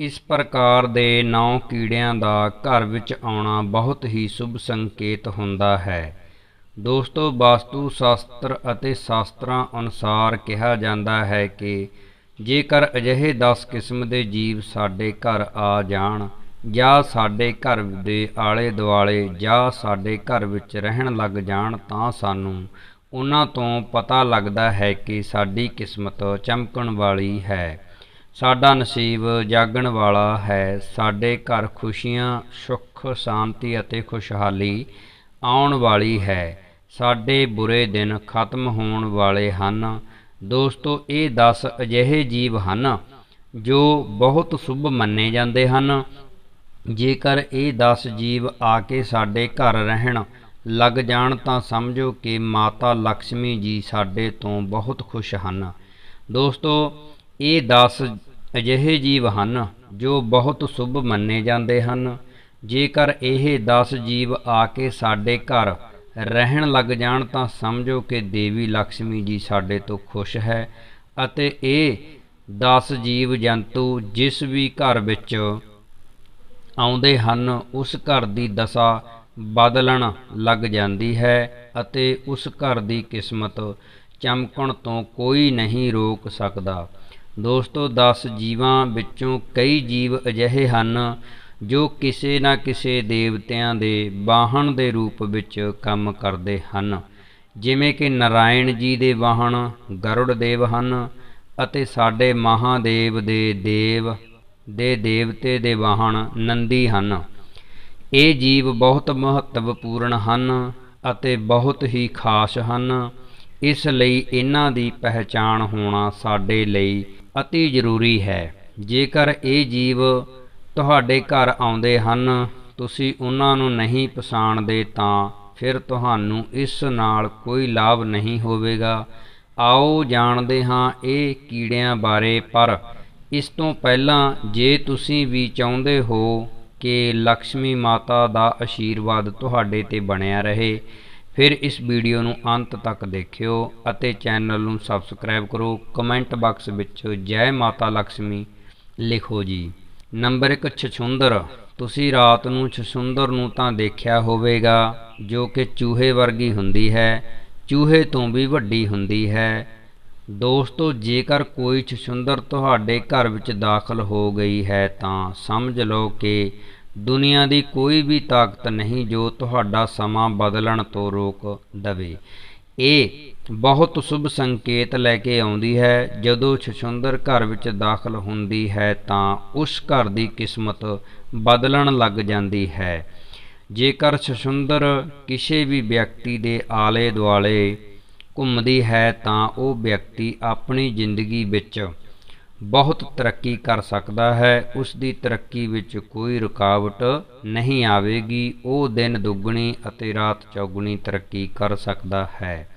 ਇਸ ਪ੍ਰਕਾਰ ਦੇ ਨੌ ਕੀੜਿਆਂ ਦਾ ਘਰ ਵਿੱਚ ਆਉਣਾ ਬਹੁਤ ਹੀ ਸ਼ੁਭ ਸੰਕੇਤ ਹੁੰਦਾ ਹੈ। ਦੋਸਤੋ ਵਾਸਤੂ ਸ਼ਾਸਤਰ ਅਤੇ ਸ਼ਾਸਤਰਾਂ ਅਨੁਸਾਰ ਕਿਹਾ ਜਾਂਦਾ ਹੈ ਕਿ ਜੇਕਰ ਅਜਿਹੇ 10 ਕਿਸਮ ਦੇ ਜੀਵ ਸਾਡੇ ਘਰ ਆ ਜਾਣ, ਜਾਂ ਸਾਡੇ ਘਰ ਦੇ ਆਲੇ ਦੁਆਲੇ ਜਾਂ ਸਾਡੇ ਘਰ ਵਿੱਚ ਰਹਿਣ ਲੱਗ ਜਾਣ, ਤਾਂ ਸਾਨੂੰ ਉਹਨਾਂ ਤੋਂ ਪਤਾ ਲੱਗਦਾ ਹੈ ਕਿ ਸਾਡੀ ਕਿਸਮਤ ਚਮਕਣ ਵਾਲੀ ਹੈ। ਸਾਡਾ ਨਸੀਬ ਜਾਗਣ ਵਾਲਾ ਹੈ। ਸਾਡੇ ਘਰ ਖੁਸ਼ੀਆਂ, ਸੁੱਖ, ਸ਼ਾਂਤੀ ਅਤੇ ਖੁਸ਼ਹਾਲੀ ਆਉਣ ਵਾਲੀ ਹੈ। ਸਾਡੇ ਬੁਰੇ ਦਿਨ ਖਤਮ ਹੋਣ ਵਾਲੇ ਹਨ। ਦੋਸਤੋ, ਇਹ 10 ਅਜਿਹੇ ਜੀਵ ਹਨ ਜੋ ਬਹੁਤ ਸ਼ੁਭ ਮੰਨੇ ਜਾਂਦੇ ਹਨ। ਜੇਕਰ ਇਹ 10 ਜੀਵ ਆ ਕੇ ਸਾਡੇ ਘਰ ਰਹਿਣ ਲੱਗ ਜਾਣ ਤਾਂ ਸਮਝੋ ਕਿ ਮਾਤਾ ਲక్ష్ਮੀ ਜੀ ਸਾਡੇ ਤੋਂ ਬਹੁਤ ਖੁਸ਼ ਹਨ। ਦੋਸਤੋ ਇਹ 10 ਅਜਿਹੇ ਜੀਵ ਹਨ ਜੋ ਬਹੁਤ ਸ਼ੁਭ ਮੰਨੇ ਜਾਂਦੇ ਹਨ। ਜੇਕਰ ਇਹ 10 ਜੀਵ ਆ ਕੇ ਸਾਡੇ ਘਰ ਰਹਿਣ ਲੱਗ ਜਾਣ ਤਾਂ ਸਮਝੋ ਕਿ ਦੇਵੀ ਲక్ష్ਮੀ ਜੀ ਸਾਡੇ ਤੋਂ ਖੁਸ਼ ਹੈ ਅਤੇ ਇਹ 10 ਜੀਵ ਜੰਤੂ ਜਿਸ ਵੀ ਘਰ ਵਿੱਚ ਆਉਂਦੇ ਹਨ, ਉਸ ਘਰ ਦੀ ਦਸ਼ਾ ਬਦਲਣ ਲੱਗ ਜਾਂਦੀ ਹੈ ਅਤੇ ਉਸ ਘਰ ਦੀ ਕਿਸਮਤ ਚਮਕਣ ਤੋਂ ਕੋਈ ਨਹੀਂ ਰੋਕ ਸਕਦਾ। ਦੋਸਤੋ 10 ਜੀਵਾਂ ਵਿੱਚੋਂ ਕਈ ਜੀਵ ਅਜਿਹੇ ਹਨ ਜੋ ਕਿਸੇ ਨਾ ਕਿਸੇ ਦੇਵਤਿਆਂ ਦੇ ਵਾਹਣ ਦੇ ਰੂਪ ਵਿੱਚ ਕੰਮ ਕਰਦੇ ਹਨ। ਜਿਵੇਂ ਕਿ ਨਰਾਇਣ ਜੀ ਦੇ ਵਾਹਣ, ਗਰੁੜ ਦੇਵ ਹਨ ਅਤੇ ਸਾਡੇ ਮਹਾਦੇਵ ਦੇ ਦੇਵ, ਦੇ ਦੇਵਤੇ ਦੇ ਵਾਹਣ ਨੰਦੀ ਹਨ। ਇਹ ਜੀਵ ਬਹੁਤ ਮਹੱਤਵਪੂਰਨ ਹਨ ਅਤੇ ਬਹੁਤ ਹੀ ਖਾਸ ਹਨ। ਇਸ ਲਈ ਇਹਨਾਂ ਦੀ ਪਹਿਚਾਣ ਹੋਣਾ ਸਾਡੇ ਲਈ ਅਤੀ ਜ਼ਰੂਰੀ ਹੈ। ਜੇਕਰ ਇਹ ਜੀਵ ਤੁਹਾਡੇ ਘਰ ਆਉਂਦੇ ਹਨ, ਤੁਸੀਂ ਉਹਨਾਂ ਨੂੰ ਨਹੀਂ ਪਛਾਣਦੇ ਤਾਂ ਫਿਰ ਤੁਹਾਨੂੰ ਇਸ ਨਾਲ ਕੋਈ ਲਾਭ ਨਹੀਂ ਹੋਵੇਗਾ। ਆਓ ਜਾਣਦੇ ਹਾਂ ਇਹ ਕੀੜਿਆਂ ਬਾਰੇ, ਪਰ ਇਸ ਤੋਂ ਪਹਿਲਾਂ ਜੇ ਤੁਸੀਂ ਵੀ ਚਾਹੁੰਦੇ ਹੋ ਕਿ ਲక్ష్ਮੀ ਮਾਤਾ ਦਾ ਆਸ਼ੀਰਵਾਦ ਤੁਹਾਡੇ ਤੇ ਬਣਿਆ ਰਹੇ ਫਿਰ ਇਸ ਵੀਡੀਓ ਨੂੰ ਅੰਤ ਤੱਕ ਦੇਖਿਓ ਅਤੇ ਚੈਨਲ ਨੂੰ ਸਬਸਕ੍ਰਾਈਬ ਕਰੋ। ਕਮੈਂਟ ਬਾਕਸ ਵਿੱਚ ਜੈ ਮਾਤਾ ਲక్ష్ਮੀ ਲਿਖੋ ਜੀ। ਨੰਬਰ 1 ਛਛੁੰਦਰ। ਤੁਸੀਂ ਰਾਤ ਨੂੰ ਛਛੁੰਦਰ ਨੂੰ ਤਾਂ ਦੇਖਿਆ ਹੋਵੇਗਾ, ਜੋ ਕਿ ਚੂਹੇ ਵਰਗੀ ਹੁੰਦੀ ਹੈ। ਚੂਹੇ ਤੋਂ ਵੀ ਵੱਡੀ ਹੁੰਦੀ ਹੈ। ਦੋਸਤੋ, ਜੇਕਰ ਕੋਈ ਛਛੁੰਦਰ ਤੁਹਾਡੇ ਘਰ ਵਿੱਚ ਦਾਖਲ ਹੋ ਗਈ ਹੈ ਤਾਂ ਸਮਝ ਲਓ ਕਿ ਦੁਨੀਆ ਦੀ ਕੋਈ ਵੀ ਤਾਕਤ ਨਹੀਂ ਜੋ ਤੁਹਾਡਾ ਸਮਾਂ ਬਦਲਣ ਤੋਂ ਰੋਕ ਦਵੇ। ਇਹ ਬਹੁਤ ਸ਼ੁਭ ਸੰਕੇਤ ਲੈ ਕੇ ਆਉਂਦੀ ਹੈ। ਜਦੋਂ ਛਛੁੰਦਰ ਘਰ ਵਿੱਚ ਦਾਖਲ ਹੁੰਦੀ ਹੈ ਤਾਂ ਉਸ ਘਰ ਦੀ ਕਿਸਮਤ ਬਦਲਣ ਲੱਗ ਜਾਂਦੀ ਹੈ। ਜੇਕਰ ਛਛੁੰਦਰ ਕਿਸੇ ਵੀ ਵਿਅਕਤੀ ਦੇ ਆਲੇ ਦੁਆਲੇ ਘੁੰਮਦੀ ਹੈ ਤਾਂ ਉਹ ਵਿਅਕਤੀ ਆਪਣੀ ਜ਼ਿੰਦਗੀ ਵਿੱਚ ਬਹੁਤ ਤਰੱਕੀ ਕਰ ਸਕਦਾ ਹੈ ਉਸ ਦੀ ਤਰੱਕੀ ਵਿੱਚ ਕੋਈ ਰੁਕਾਵਟ ਨਹੀਂ ਆਵੇਗੀ, ਉਹ ਦਿਨ ਦੁੱਗਣੀ ਅਤੇ ਰਾਤ ਚੌਗਣੀ ਤਰੱਕੀ ਕਰ ਸਕਦਾ ਹੈ।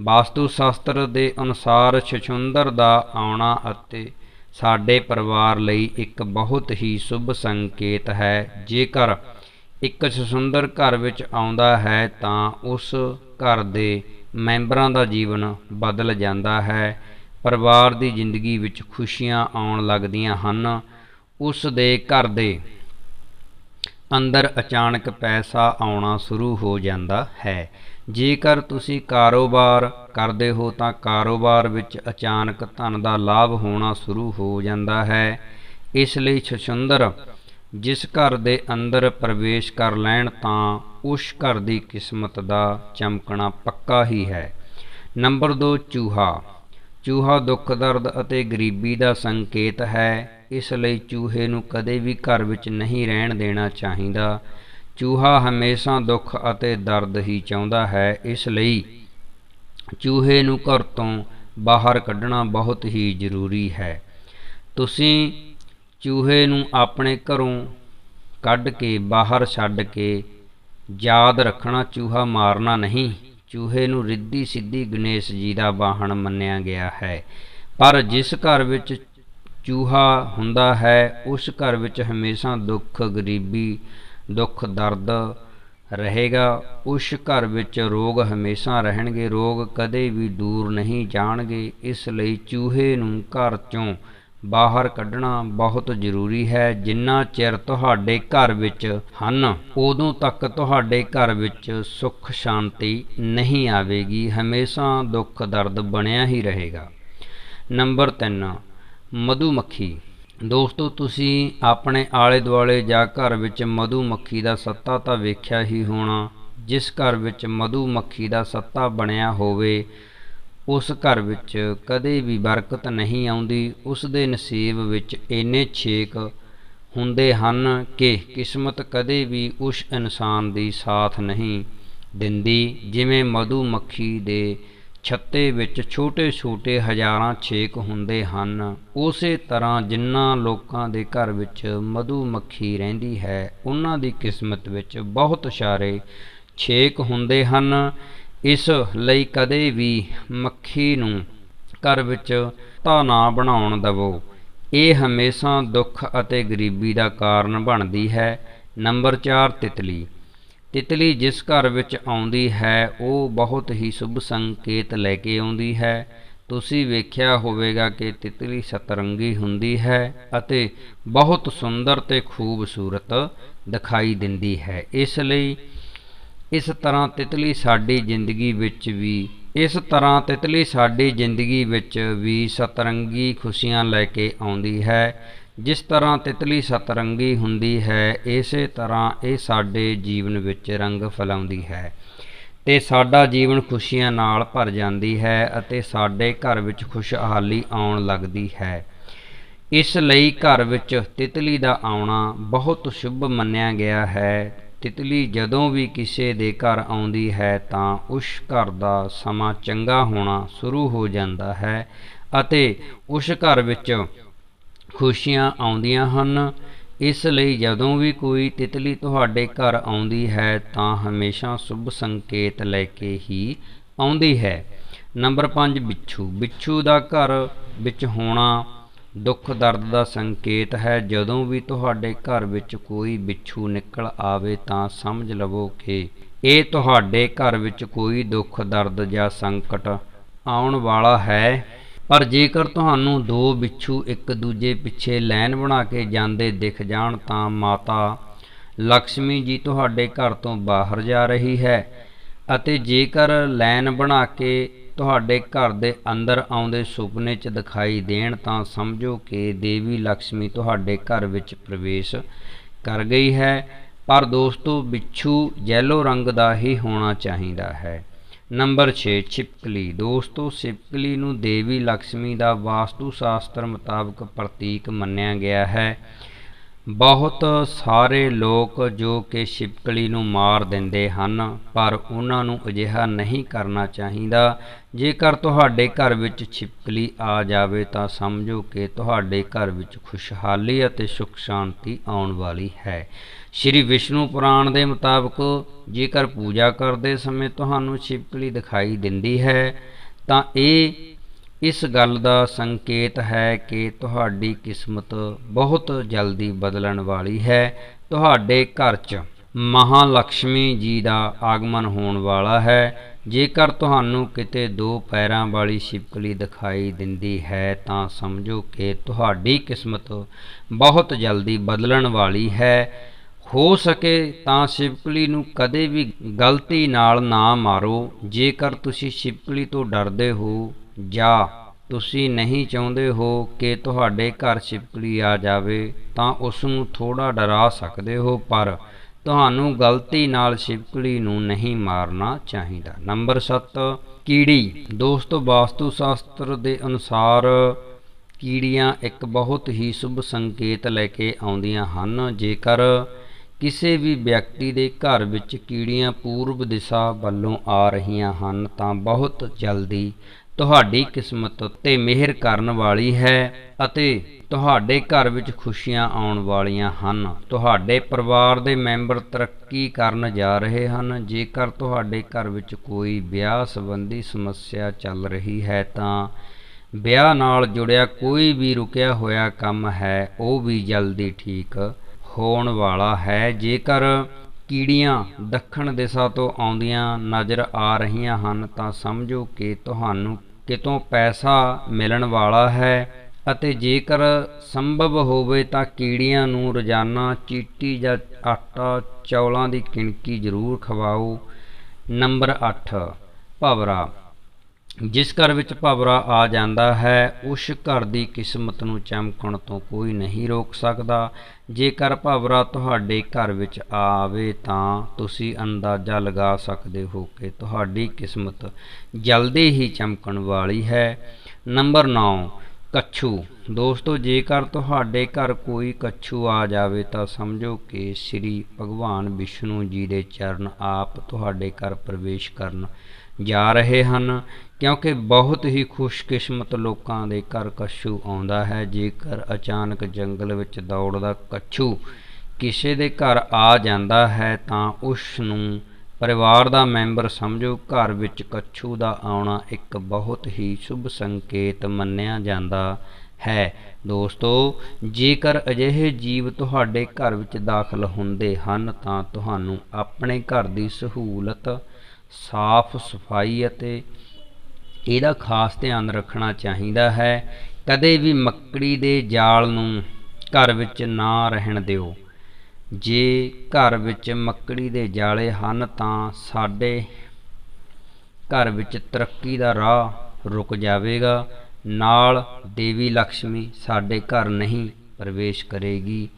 ਵਾਸਤੂ ਸ਼ਾਸਤਰ ਦੇ ਅਨੁਸਾਰ ਛਛੁੰਦਰ ਦਾ ਆਉਣਾ ਅਤੇ ਸਾਡੇ ਪਰਿਵਾਰ ਲਈ ਇੱਕ ਬਹੁਤ ਹੀ ਸ਼ੁਭ ਸੰਕੇਤ ਹੈ। ਜੇਕਰ ਇੱਕ ਛਛੁੰਦਰ ਘਰ ਵਿੱਚ ਆਉਂਦਾ ਹੈ, ਤਾਂ ਉਸ ਘਰ ਦੇ ਮੈਂਬਰਾਂ ਦਾ ਜੀਵਨ ਬਦਲ ਜਾਂਦਾ ਹੈ। ਪਰਿਵਾਰ ਦੀ ਜ਼ਿੰਦਗੀ ਵਿੱਚ ਖੁਸ਼ੀਆਂ ਆਉਣ ਲੱਗਦੀਆਂ ਹਨ। ਉਸ ਦੇ ਘਰ ਦੇ ਅੰਦਰ ਅਚਾਨਕ ਪੈਸਾ ਆਉਣਾ ਸ਼ੁਰੂ ਹੋ ਜਾਂਦਾ ਹੈ। ਜੇਕਰ ਤੁਸੀਂ ਕਾਰੋਬਾਰ ਕਰਦੇ ਹੋ ਤਾਂ ਕਾਰੋਬਾਰ ਵਿੱਚ ਅਚਾਨਕ ਧਨ ਦਾ ਲਾਭ ਹੋਣਾ ਸ਼ੁਰੂ ਹੋ ਜਾਂਦਾ ਹੈ। ਇਸ ਲਈ ਛਛੁੰਦਰ ਜਿਸ ਘਰ ਦੇ ਅੰਦਰ ਪ੍ਰਵੇਸ਼ ਕਰ ਲੈਣ ਤਾਂ ਉਸ ਘਰ ਦੀ ਕਿਸਮਤ ਦਾ ਚਮਕਣਾ ਪੱਕਾ ਹੀ ਹੈ। ਨੰਬਰ 2 ਚੂਹਾ। ਚੂਹਾ ਦੁੱਖ ਦਰਦ ਅਤੇ ਗਰੀਬੀ ਦਾ ਸੰਕੇਤ ਹੈ, ਇਸ ਲਈ ਚੂਹੇ ਨੂੰ ਕਦੇ ਵੀ ਘਰ ਵਿੱਚ ਨਹੀਂ ਰਹਿਣ ਦੇਣਾ ਚਾਹੀਦਾ। ਚੂਹਾ ਹਮੇਸ਼ਾ ਦੁੱਖ ਅਤੇ ਦਰਦ ਹੀ ਚਾਹੁੰਦਾ ਹੈ, ਇਸ ਲਈ ਚੂਹੇ ਨੂੰ ਘਰ ਤੋਂ ਬਾਹਰ ਕੱਢਣਾ ਬਹੁਤ ਹੀ ਜ਼ਰੂਰੀ ਹੈ। ਤੁਸੀਂ ਚੂਹੇ ਨੂੰ ਆਪਣੇ ਘਰੋਂ ਕੱਢ ਕੇ ਬਾਹਰ ਛੱਡ ਕੇ ਯਾਦ ਰੱਖਣਾ, ਚੂਹਾ ਮਾਰਨਾ ਨਹੀਂ। ਚੂਹੇ ਨੂੰ ਰਿੱਧੀ ਸਿੱਧੀ ਗਣੇਸ਼ ਜੀ ਦਾ ਵਾਹਣ ਮੰਨਿਆ ਗਿਆ ਹੈ। ਪਰ ਜਿਸ ਘਰ ਵਿੱਚ ਚੂਹਾ ਹੁੰਦਾ ਹੈ, ਉਸ ਘਰ ਵਿੱਚ ਹਮੇਸ਼ਾ ਦੁੱਖ, ਗਰੀਬੀ, ਦੁੱਖ, ਦਰਦ ਰਹੇਗਾ। ਉਸ ਘਰ ਵਿੱਚ ਰੋਗ ਹਮੇਸ਼ਾ ਰਹਿਣਗੇ। ਰੋਗ ਕਦੇ ਵੀ ਦੂਰ ਨਹੀਂ ਜਾਣਗੇ। ਇਸ ਲਈ ਚੂਹੇ ਨੂੰ ਘਰ ਚੋਂ ਬਾਹਰ ਕੱਢਣਾ ਬਹੁਤ ਜ਼ਰੂਰੀ ਹੈ। ਜਿੰਨਾ ਚਿਰ ਤੁਹਾਡੇ ਘਰ ਵਿੱਚ ਹਨ, ਉਦੋਂ ਤੱਕ ਤੁਹਾਡੇ ਘਰ ਵਿੱਚ ਸੁੱਖ ਸ਼ਾਂਤੀ ਨਹੀਂ ਆਵੇਗੀ। ਹਮੇਸ਼ਾ ਦੁੱਖ ਦਰਦ ਬਣਿਆ ਹੀ ਰਹੇਗਾ। ਨੰਬਰ 3 ਮਧੂਮੱਖੀ। ਦੋਸਤੋ, ਤੁਸੀਂ ਆਪਣੇ ਆਲੇ ਦੁਆਲੇ ਜਾਂ ਘਰ ਵਿੱਚ ਮਧੂਮੱਖੀ ਦਾ ਸੱਤਾ ਤਾਂ ਵੇਖਿਆ ਹੀ ਹੋਣਾ। ਜਿਸ ਘਰ ਵਿੱਚ ਮਧੂਮੱਖੀ ਦਾ ਸੱਤਾ ਬਣਿਆ ਹੋਵੇ ਉਸ ਘਰ ਵਿੱਚ ਕਦੇ ਵੀ ਬਰਕਤ ਨਹੀਂ ਆਉਂਦੀ, ਉਸ ਦੇ ਨਸੀਬ ਵਿੱਚ ਇੰਨੇ ਛੇਕ ਹੁੰਦੇ ਹਨ ਕਿ ਕਿਸਮਤ ਕਦੇ ਵੀ ਉਸ ਇਨਸਾਨ ਦੀ ਸਾਥ ਨਹੀਂ ਦਿੰਦੀ, ਜਿਵੇਂ ਮਧੂ ਮੱਖੀ ਦੇ ਛੱਤੇ ਵਿੱਚ ਛੋਟੇ-ਛੋਟੇ ਹਜ਼ਾਰਾਂ ਛੇਕ ਹੁੰਦੇ ਹਨ। ਉਸੇ ਤਰ੍ਹਾਂ ਜਿੰਨਾ ਲੋਕਾਂ ਦੇ ਘਰ ਵਿੱਚ ਮਧੂ ਮੱਖੀ ਰਹਿੰਦੀ ਹੈ, ਉਹਨਾਂ ਦੀ ਕਿਸਮਤ ਵਿੱਚ ਬਹੁਤ ਸਾਰੇ ਛੇਕ ਹੁੰਦੇ ਹਨ। ਇਸ ਲਈ ਕਦੇ ਵੀ ਮੱਖੀ ਨੂੰ ਘਰ ਵਿੱਚ ਤਾਂ ਨਾ ਬਣਾਉਣ ਦਵੋ। ਇਹ ਹਮੇਸ਼ਾ ਦੁੱਖ ਅਤੇ ਗਰੀਬੀ ਦਾ ਕਾਰਨ ਬਣਦੀ ਹੈ। ਨੰਬਰ 4 ਤਿਤਲੀ। ਤਿਤਲੀ ਜਿਸ ਘਰ ਵਿੱਚ ਆਉਂਦੀ ਹੈ, ਉਹ ਬਹੁਤ ਹੀ ਸ਼ੁਭ ਸੰਕੇਤ ਲੈ ਕੇ ਆਉਂਦੀ ਹੈ। ਤੁਸੀਂ ਵੇਖਿਆ ਹੋਵੇਗਾ ਕਿ ਤਿਤਲੀ ਸਤਰੰਗੀ ਹੁੰਦੀ ਹੈ ਅਤੇ ਬਹੁਤ ਸੁੰਦਰ ਤੇ ਖੂਬਸੂਰਤ ਦਿਖਾਈ ਦਿੰਦੀ ਹੈ। ਇਸ ਲਈ ਇਸ ਤਰ੍ਹਾਂ ਤਿਤਲੀ ਸਾਡੀ ਜ਼ਿੰਦਗੀ ਵਿੱਚ ਵੀ, ਇਸ ਤਰ੍ਹਾਂ ਤਿਤਲੀ ਸਾਡੀ ਜ਼ਿੰਦਗੀ ਵਿੱਚ ਵੀ ਸਤਰੰਗੀ ਖੁਸ਼ੀਆਂ ਲੈ ਕੇ ਆਉਂਦੀ ਹੈ। ਜਿਸ ਤਰ੍ਹਾਂ ਤਿਤਲੀ ਸਤਰੰਗੀ ਹੁੰਦੀ ਹੈ, ਇਸੇ ਤਰ੍ਹਾਂ ਇਹ ਸਾਡੇ ਜੀਵਨ ਵਿੱਚ ਰੰਗ ਫੈਲਾਉਂਦੀ ਹੈ ਤੇ ਸਾਡਾ ਜੀਵਨ ਖੁਸ਼ੀਆਂ ਨਾਲ ਭਰ ਜਾਂਦੀ ਹੈ ਅਤੇ ਸਾਡੇ ਘਰ ਵਿੱਚ ਖੁਸ਼ਹਾਲੀ ਆਉਣ ਲੱਗਦੀ ਹੈ। ਇਸ ਲਈ ਘਰ ਵਿੱਚ ਤਿਤਲੀ ਦਾ ਆਉਣਾ ਬਹੁਤ ਸ਼ੁਭ ਮੰਨਿਆ ਗਿਆ ਹੈ। ਤਿਤਲੀ ਜਦੋਂ ਵੀ ਕਿਸੇ ਦੇ ਘਰ ਆਉਂਦੀ ਹੈ ਤਾਂ ਉਸ ਘਰ ਦਾ ਸਮਾਂ ਚੰਗਾ ਹੋਣਾ ਸ਼ੁਰੂ ਹੋ ਜਾਂਦਾ ਹੈ ਅਤੇ ਉਸ ਘਰ ਵਿੱਚ ਖੁਸ਼ੀਆਂ ਆਉਂਦੀਆਂ ਹਨ। ਇਸ ਲਈ ਜਦੋਂ ਵੀ ਕੋਈ ਤਿਤਲੀ ਤੁਹਾਡੇ ਘਰ ਆਉਂਦੀ ਹੈ ਤਾਂ ਹਮੇਸ਼ਾ ਸ਼ੁਭ ਸੰਕੇਤ ਲੈ ਕੇ ਹੀ ਆਉਂਦੀ ਹੈ। ਨੰਬਰ 5 ਬਿੱਛੂ। ਬਿੱਛੂ ਦਾ ਘਰ ਵਿੱਚ ਹੋਣਾ ਦੁੱਖ ਦਰਦ ਦਾ ਸੰਕੇਤ ਹੈ, ਜਦੋਂ ਵੀ ਤੁਹਾਡੇ ਘਰ ਵਿੱਚ ਕੋਈ ਬਿੱਛੂ ਨਿਕਲ ਆਵੇ ਤਾਂ ਸਮਝ ਲਵੋ ਕਿ ਇਹ ਤੁਹਾਡੇ ਘਰ ਵਿੱਚ ਕੋਈ ਦੁੱਖ ਦਰਦ ਜਾਂ ਸੰਕਟ ਆਉਣ ਵਾਲਾ ਹੈ। ਪਰ ਜੇਕਰ ਤੁਹਾਨੂੰ ਦੋ ਬਿੱਛੂ ਇੱਕ ਦੂਜੇ ਪਿੱਛੇ ਲਾਈਨ ਬਣਾ ਕੇ ਜਾਂਦੇ ਦਿਖ ਜਾਣ ਤਾਂ ਮਾਤਾ ਲక్ష్ਮੀ ਜੀ ਤੁਹਾਡੇ ਘਰ ਤੋਂ ਬਾਹਰ ਜਾ ਰਹੀ ਹੈ ਅਤੇ ਜੇਕਰ ਲਾਈਨ ਬਣਾ ਕੇ ਤੁਹਾਡੇ ਘਰ ਦੇ ਅੰਦਰ ਆਉਂਦੇ ਸੁਪਨੇ 'ਚ ਦਿਖਾਈ ਦੇਣ ਤਾਂ ਸਮਝੋ ਕਿ ਦੇਵੀ ਲక్ష్ਮੀ ਤੁਹਾਡੇ ਘਰ ਵਿੱਚ ਪ੍ਰਵੇਸ਼ ਕਰ ਗਈ ਹੈ, ਪਰ ਦੋਸਤੋ ਬਿੱਛੂ ਯੈਲੋ ਰੰਗ ਦਾ ਹੀ ਹੋਣਾ ਚਾਹੀਦਾ ਹੈ। ਨੰਬਰ 6 ਛਿਪਕਲੀ। ਦੋਸਤੋ, ਛਿਪਕਲੀ ਨੂੰ ਦੇਵੀ ਲక్ష్ਮੀ ਦਾ ਵਾਸਤੂ ਸ਼ਾਸਤਰ ਮੁਤਾਬਕ ਪ੍ਰਤੀਕ ਮੰਨਿਆ ਗਿਆ ਹੈ। ਬਹੁਤ ਸਾਰੇ ਲੋਕ ਜੋ ਕਿ ਛਿਪਕਲੀ ਨੂੰ ਮਾਰ ਦਿੰਦੇ ਹਨ, ਪਰ ਉਹਨਾਂ ਨੂੰ ਅਜਿਹਾ ਨਹੀਂ ਕਰਨਾ ਚਾਹੀਦਾ। ਜੇਕਰ ਤੁਹਾਡੇ ਘਰ ਵਿੱਚ ਛਿਪਕਲੀ ਆ ਜਾਵੇ ਤਾਂ ਸਮਝੋ ਕਿ ਤੁਹਾਡੇ ਘਰ ਵਿੱਚ ਖੁਸ਼ਹਾਲੀ ਅਤੇ ਸੁਖ ਸ਼ਾਂਤੀ ਆਉਣ ਵਾਲੀ ਹੈ। ਸ਼੍ਰੀ ਵਿਸ਼ਨੂੰ ਪੁਰਾਣ ਦੇ ਮੁਤਾਬਕ, ਜੇਕਰ ਪੂਜਾ ਕਰਦੇ ਸਮੇਂ ਤੁਹਾਨੂੰ ਛਿਪਕਲੀ ਦਿਖਾਈ ਦਿੰਦੀ ਹੈ, ਤਾਂ ਇਹ ਇਸ ਗੱਲ ਦਾ ਸੰਕੇਤ ਹੈ ਕਿ ਤੁਹਾਡੀ ਕਿਸਮਤ ਬਹੁਤ ਜਲਦੀ ਬਦਲਣ ਵਾਲੀ ਹੈ। ਤੁਹਾਡੇ ਘਰ 'ਚ ਮਹਾਲక్ష్ਮੀ ਜੀ ਦਾ ਆਗਮਨ ਹੋਣ ਵਾਲਾ ਹੈ। ਜੇਕਰ ਤੁਹਾਨੂੰ ਕਿਤੇ ਦੋ ਪੈਰਾਂ ਵਾਲੀ ਛਿਪਕਲੀ ਦਿਖਾਈ ਦਿੰਦੀ ਹੈ, ਤਾਂ ਸਮਝੋ ਕਿ ਤੁਹਾਡੀ ਕਿਸਮਤ ਬਹੁਤ ਜਲਦੀ ਬਦਲਣ ਵਾਲੀ ਹੈ। ਹੋ ਸਕੇ ਤਾਂ ਛਿਪਕਲੀ ਨੂੰ ਕਦੇ ਵੀ ਗਲਤੀ ਨਾਲ ਨਾ ਮਾਰੋ। ਜੇਕਰ ਤੁਸੀਂ ਛਿਪਕਲੀ ਤੋਂ ਡਰਦੇ ਹੋ ਜਾਂ, ਤੁਸੀਂ ਨਹੀਂ ਚਾਹੁੰਦੇ ਹੋ ਕਿ ਤੁਹਾਡੇ ਘਰ ਛਿਪਕਲੀ ਆ ਜਾਵੇ, ਤਾਂ ਉਸ ਨੂੰ ਥੋੜਾ ਡਰਾ ਸਕਦੇ ਹੋ, ਪਰ ਤੁਹਾਨੂੰ ਗਲਤੀ ਨਾਲ ਛਿਪਕਲੀ ਨੂੰ ਨਹੀਂ ਮਾਰਨਾ ਚਾਹੀਦਾ। ਨੰਬਰ 7 ਕੀੜੀ। ਦੋਸਤੋ ਵਾਸਤੂ ਸ਼ਾਸਤਰ ਦੇ ਅਨੁਸਾਰ ਕੀੜੀਆਂ ਇੱਕ ਬਹੁਤ ਹੀ ਸ਼ੁਭ ਸੰਕੇਤ ਲੈ ਕੇ ਆਉਂਦੀਆਂ ਹਨ। ਜੇਕਰ ਕਿਸੇ ਵੀ ਵਿਅਕਤੀ ਦੇ ਘਰ ਵਿੱਚ ਕੀੜੀਆਂ ਪੂਰਬ ਦਿਸ਼ਾ ਵੱਲੋਂ ਆ ਰਹੀਆਂ ਹਨ, ਤਾਂ ਬਹੁਤ ਜਲਦੀ ਤੁਹਾਡੀ ਕਿਸਮਤ ਉੱਤੇ ਮਿਹਰ ਕਰਨ ਵਾਲੀ ਹੈ ਅਤੇ ਤੁਹਾਡੇ ਘਰ ਵਿੱਚ ਖੁਸ਼ੀਆਂ ਆਉਣ ਵਾਲੀਆਂ ਹਨ। ਤੁਹਾਡੇ ਪਰਿਵਾਰ ਦੇ ਮੈਂਬਰ ਤਰੱਕੀ ਕਰਨ ਜਾ ਰਹੇ ਹਨ। ਜੇਕਰ ਤੁਹਾਡੇ ਘਰ ਵਿੱਚ ਕੋਈ ਵਿਆਹ ਸੰਬੰਧੀ ਸਮੱਸਿਆ ਚੱਲ ਰਹੀ ਹੈ ਤਾਂ ਵਿਆਹ ਨਾਲ ਜੁੜਿਆ ਕੋਈ ਵੀ ਰੁਕਿਆ ਹੋਇਆ ਕੰਮ ਹੈ, ਉਹ ਵੀ ਜਲਦੀ ਠੀਕ ਹੋਣ ਵਾਲਾ ਹੈ। ਜੇਕਰ ਕੀੜੀਆਂ ਦੱਖਣ ਦਿਸ਼ਾ ਤੋਂ ਆਉਂਦੀਆਂ ਨਜ਼ਰ ਆ ਰਹੀਆਂ ਹਨ ਤਾਂ ਸਮਝੋ ਕਿ ਤੁਹਾਨੂੰ ਕਿਤੋਂ ਪੈਸਾ ਮਿਲਣ ਵਾਲਾ ਹੈ ਅਤੇ ਜੇਕਰ ਸੰਭਵ ਹੋਵੇ ਤਾਂ ਕੀੜੀਆਂ ਨੂੰ ਰੋਜ਼ਾਨਾ ਚੀਟੀ ਜਾਂ ਆਟਾ ਚੌਲਾਂ ਦੀ ਕਿਣਕੀ ਜ਼ਰੂਰ ਖਵਾਓ। ਨੰਬਰ 8 ਭਵਰਾ। ਜਿਸ ਘਰ ਵਿੱਚ ਭਵਰਾ ਆ ਜਾਂਦਾ ਹੈ, ਉਸ ਘਰ ਦੀ ਕਿਸਮਤ ਨੂੰ ਚਮਕਣ ਤੋਂ ਕੋਈ ਨਹੀਂ ਰੋਕ ਸਕਦਾ। ਜੇਕਰ ਭਵਰਾ ਤੁਹਾਡੇ ਘਰ ਵਿੱਚ ਆਵੇ ਤਾਂ ਤੁਸੀਂ ਅੰਦਾਜ਼ਾ ਲਗਾ ਸਕਦੇ ਹੋ ਕਿ ਤੁਹਾਡੀ ਕਿਸਮਤ ਜਲਦੀ ਹੀ ਚਮਕਣ ਵਾਲੀ ਹੈ। ਨੰਬਰ 9 ਕੱਛੂ। ਦੋਸਤੋ, ਜੇਕਰ ਤੁਹਾਡੇ ਘਰ ਕੋਈ ਕੱਛੂ ਆ ਜਾਵੇ ਤਾਂ ਸਮਝੋ ਕਿ ਸ੍ਰੀ ਭਗਵਾਨ ਵਿਸ਼ਨੂੰ ਜੀ ਦੇ ਚਰਨ ਆਪ ਤੁਹਾਡੇ ਘਰ ਪ੍ਰਵੇਸ਼ ਕਰਨ ਜਾ ਰਹੇ ਹਨ। ਕਿਉਂਕਿ ਬਹੁਤ ਹੀ ਖੁਸ਼ਕਿਸਮਤ ਲੋਕਾਂ ਦੇ ਘਰ ਕੱਛੂ ਆਉਂਦਾ ਹੈ। ਜੇਕਰ ਅਚਾਨਕ ਜੰਗਲ ਵਿੱਚ ਦੌੜਦਾ ਕੱਛੂ ਕਿਸੇ ਦੇ ਘਰ ਆ ਜਾਂਦਾ ਹੈ ਤਾਂ ਉਸ ਨੂੰ ਪਰਿਵਾਰ ਦਾ ਮੈਂਬਰ ਸਮਝੋ, ਘਰ ਵਿੱਚ ਕੱਛੂ ਦਾ ਆਉਣਾ ਇੱਕ ਬਹੁਤ ਹੀ ਸ਼ੁਭ ਸੰਕੇਤ ਮੰਨਿਆ ਜਾਂਦਾ ਹੈ। ਦੋਸਤੋ, ਜੇਕਰ ਅਜਿਹੇ ਜੀਵ ਤੁਹਾਡੇ ਘਰ ਵਿੱਚ ਦਾਖਲ ਹੁੰਦੇ ਹਨ ਤਾਂ ਤੁਹਾਨੂੰ ਆਪਣੇ ਘਰ ਦੀ ਸਹੂਲਤ, ਸਾਫ਼ ਸਫ਼ਾਈ ਅਤੇ ਇਹਦਾ ਖਾਸ ਧਿਆਨ ਰੱਖਣਾ ਚਾਹੀਦਾ ਹੈ। ਕਦੇ ਵੀ ਮੱਕੜੀ ਦੇ ਜਾਲ ਨੂੰ ਘਰ ਵਿੱਚ ਨਾ ਰਹਿਣ ਦਿਓ। ਜੇ ਘਰ ਵਿੱਚ ਮੱਕੜੀ ਦੇ ਜਾਲੇ ਹਨ ਤਾਂ ਸਾਡੇ ਘਰ ਵਿੱਚ ਤਰੱਕੀ ਦਾ ਰਾਹ ਰੁਕ ਜਾਵੇਗਾ। ਨਾਲ ਦੇਵੀ ਲక్ష్ਮੀ ਸਾਡੇ ਘਰ ਨਹੀਂ ਪ੍ਰਵੇਸ਼ ਕਰੇਗੀ।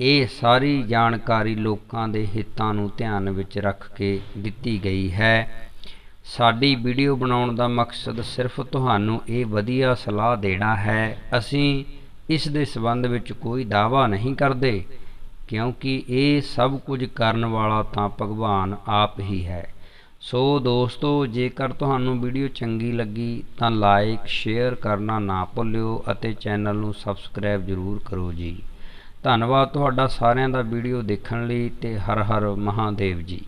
ਇਹ ਸਾਰੀ ਜਾਣਕਾਰੀ ਲੋਕਾਂ ਦੇ ਹਿੱਤਾਂ ਨੂੰ ਧਿਆਨ ਵਿੱਚ ਰੱਖ ਕੇ ਦਿੱਤੀ ਗਈ ਹੈ। ਸਾਡੀ ਵੀਡੀਓ ਬਣਾਉਣ ਦਾ ਮਕਸਦ ਸਿਰਫ ਤੁਹਾਨੂੰ ਇਹ ਵਧੀਆ ਸਲਾਹ ਦੇਣਾ ਹੈ। ਅਸੀਂ ਇਸ ਦੇ ਸੰਬੰਧ ਵਿੱਚ ਕੋਈ ਦਾਅਵਾ ਨਹੀਂ ਕਰਦੇ, ਕਿਉਂਕਿ ਇਹ ਸਭ ਕੁਝ ਕਰਨ ਵਾਲਾ ਤਾਂ ਭਗਵਾਨ ਆਪ ਹੀ ਹੈ। ਸੋ ਦੋਸਤੋ, ਜੇਕਰ ਤੁਹਾਨੂੰ ਵੀਡੀਓ ਚੰਗੀ ਲੱਗੀ ਤਾਂ ਲਾਈਕ, ਸ਼ੇਅਰ ਕਰਨਾ ਨਾ ਭੁੱਲਿਓ ਅਤੇ ਚੈਨਲ ਨੂੰ ਸਬਸਕ੍ਰਾਈਬ ਜ਼ਰੂਰ ਕਰੋ ਜੀ। ਧੰਨਵਾਦ ਤੁਹਾਡਾ ਸਾਰਿਆਂ ਦਾ ਵੀਡੀਓ ਦੇਖਣ ਲਈ ਤੇ ਹਰ ਹਰ ਮਹਾਦੇਵ ਜੀ।